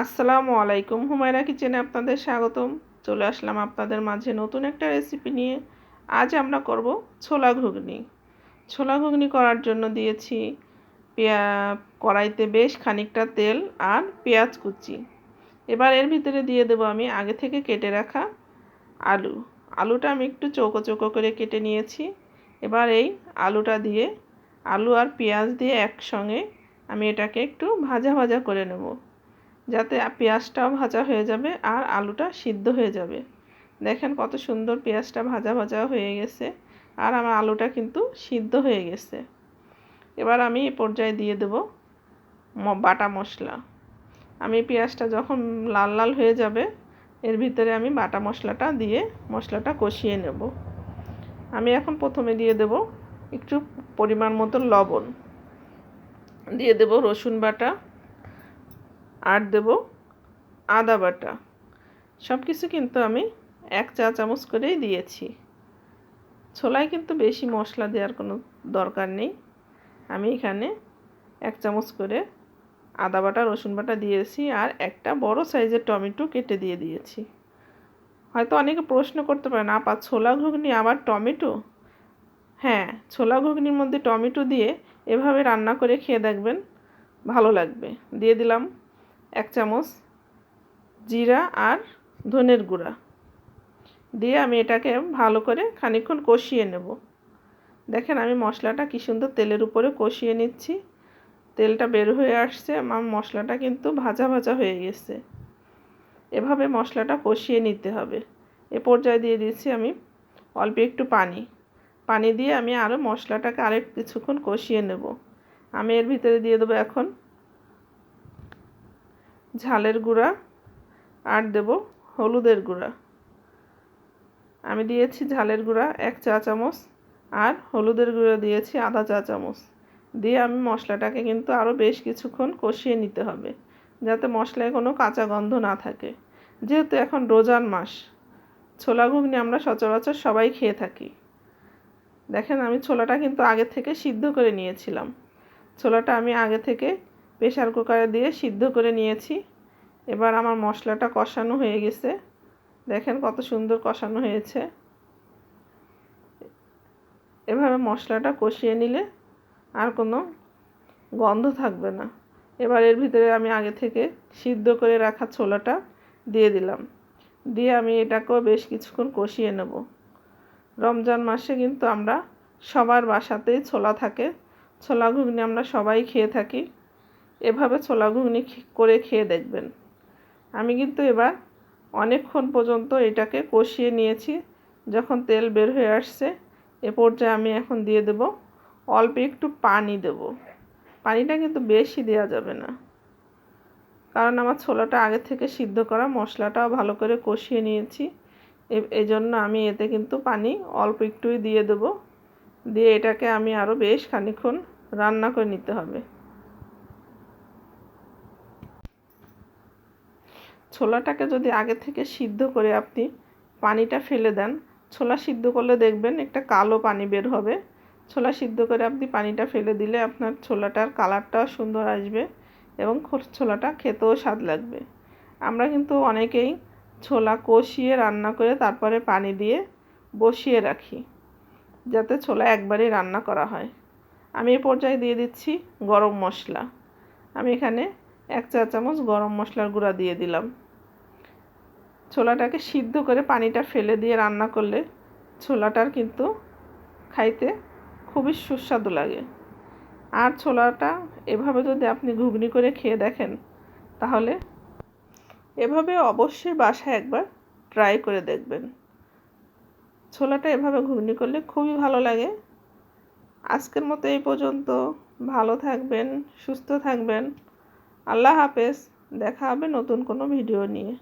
আসসালামু আলাইকুম। হুমায়রা কিচেনে আপনাদের স্বাগতম। চলে আসলাম আপনাদের মাঝে নতুন একটা রেসিপি নিয়ে। আজ আমরা করব ছোলা ঘুগনি। ছোলা ঘুগনি করার জন্য দিয়েছি কড়াইতে বেশ খানিকটা তেল আর পেঁয়াজ কুচি। এবার এর ভিতরে দিয়ে দেবো আমি আগে থেকে কেটে রাখা আলু। আলুটা আমি একটু চৌকো চৌকো করে কেটে নিয়েছি। এবার এই আলুটা দিয়ে আলু আর পেঁয়াজ দিয়ে একসঙ্গে আমি এটাকে একটু ভাজা ভাজা করে নেব। যাতে পেঁয়াজটাও ভাজা হয়ে যাবে আর আলুটা সিদ্ধ হয়ে যাবে। দেখেন কত সুন্দর পেঁয়াজটা ভাজা ভাজা হয়ে গেছে আর আমার আলুটা কিন্তু সিদ্ধ হয়ে গেছে। এবার আমি এ পর্যায়ে দিয়ে দেব বাটা মশলা। আমি পেঁয়াজটা যখন লাল লাল হয়ে যাবে, এর ভিতরে আমি বাটা মশলাটা দিয়ে মশলাটা কষিয়ে নেব। আমি এখন প্রথমে দিয়ে দেব একটু পরিমাণ মতো লবণ। দিয়ে দেব রসুন বাটা। আর দেব আদা বাটা। সব কিছু কিন্তু আমি এক চা চামচ করেই দিয়েছি। ছোলায় কিন্তু বেশি মশলা দেওয়ার কোনো দরকার নেই। আমি এখানে এক চামচ করে আদা বাটা, রসুন বাটা দিয়েছি আর একটা বড় সাইজের টমেটো কেটে দিয়ে দিয়েছি। হয়তো অনেকে প্রশ্ন করতে পারেন, আপা, ছোলা ঘুগনি আবার টমেটো? হ্যাঁ ছোলা ঘুগনির মধ্যে টমেটো দিয়ে এভাবে রান্না করে খেয়ে দেখবেন, ভালো লাগবে। দিয়ে দিলাম এক চামচ জিরা আর ধনের গুঁড়া। দিয়ে আমি এটাকে ভালো করে খানিক্ষণ কষিয়ে নেব। দেখেন আমি মশলাটা কী সুন্দর তেলের উপরে কষিয়ে নিচ্ছি। তেলটা বের হয়ে আসছে আমার মশলাটা কিন্তু ভাজা ভাজা হয়ে গেছে। এভাবে মশলাটা কষিয়ে নিতে হবে। এ পর্যায়ে দিয়ে দিচ্ছি আমি অল্প একটু পানি। পানি দিয়ে আমি আরও মশলাটাকে আরেক কিছুক্ষণ কষিয়ে নেব। আমি এর ভিতরে দিয়ে দেবো এখন ঝালের গুঁড়া আর দেব হলুদের গুঁড়া। আমি দিয়েছি ঝালের গুঁড়া এক চা চামচ আর হলুদের গুঁড়ো দিয়েছি আধা চা চামচ। দিয়ে আমি মশলাটাকে কিন্তু আরও বেশ কিছুক্ষণ কষিয়ে নিতে হবে, যাতে মশলায় কোনো কাঁচা গন্ধ না থাকে। যেহেতু এখন রোজার মাস, ছোলা ঘুগনি আমরা সচরাচর সবাই খেয়ে থাকি। দেখেন আমি ছোলাটা কিন্তু আগে থেকে সিদ্ধ করে নিয়েছিলাম। ছোলাটা আমি আগে থেকে প্রেশার কুকারে দিয়ে সিদ্ধ করে নিয়েছি। এবার আমার মশলাটা কষানো হয়ে গেছে। দেখেন কত সুন্দর কষানো হয়েছে। এভাবে মশলাটা কষিয়ে নিলে আর কোনো গন্ধ থাকবে না। এবার এর ভিতরে আমি আগে থেকে সিদ্ধ করে রাখা ছোলাটা দিয়ে দিলাম। দিয়ে আমি এটাকেও বেশ কিছুক্ষণ কষিয়ে নেব। রমজান মাসে কিন্তু আমরা সবার বাসাতেই ছোলা থাকে। ছোলা ঘুগনি আমরা সবাই খেয়ে থাকি। এভাবে ছোলা ঘুগনি করে খেয়ে দেখবেন। আমি কিন্তু এবার অনেকক্ষণ পর্যন্ত এটাকে কষিয়ে নিয়েছি, যখন তেল বের হয়ে আসছে, এ পর্যায়ে আমি এখন দিয়ে দেব, অল্প একটু পানি দেব। পানিটা কিন্তু বেশি দেওয়া যাবে না। কারণ আমার ছোলাটা আগে থেকে সিদ্ধ করা, মশলাটাও ভালো করে কষিয়ে নিয়েছি। এই জন্য আমি এতে কিন্তু পানি অল্প একটুই দিয়ে দেবো। দিয়ে এটাকে আমি আরও বেশ খানিক্ষণ রান্না করে নিতে হবে। ছোলাটাকে যদি আগে থেকে সিদ্ধ করে আপনি পানিটা ফেলে দেন, ছোলা সিদ্ধ করলে দেখবেন একটা কালো পানি বের হবে। ছোলা সিদ্ধ করে আপনি পানিটা ফেলে দিলে আপনার ছোলাটার কালারটাও সুন্দর আসবে এবং ছোলাটা খেতেও স্বাদ লাগবে। আমরা কিন্তু অনেকেই ছোলা কষিয়ে রান্না করে তারপরে পানি দিয়ে বসিয়ে রাখি, যাতে ছোলা একবারেই রান্না করা হয়। আমি এ পর্যায়ে দিয়ে দিচ্ছি গরম মশলা। আমি এখানে এক চা চামচ গরম মশলার গুঁড়া দিয়ে দিলাম। ছোলাটাকে সিদ্ধ করে পানিটা ফেলে দিয়ে রান্না করলে ছোলাটার কিন্তু খাইতে খুবই সুস্বাদু লাগে। আর ছোলাটা এভাবে যদি আপনি ঘুগনি করে খেয়ে দেখেন, তাহলে এভাবে অবশ্যই বাসায় একবার ট্রাই করে দেখবেন। ছোলাটা এভাবে ঘুগনি করলে খুবই ভালো লাগে। আজকের মতো এই পর্যন্ত। ভালো থাকবেন, সুস্থ থাকবেন। আল্লাহ হাফেজ দেখা হবে নতুন কোনো ভিডিও নিয়ে।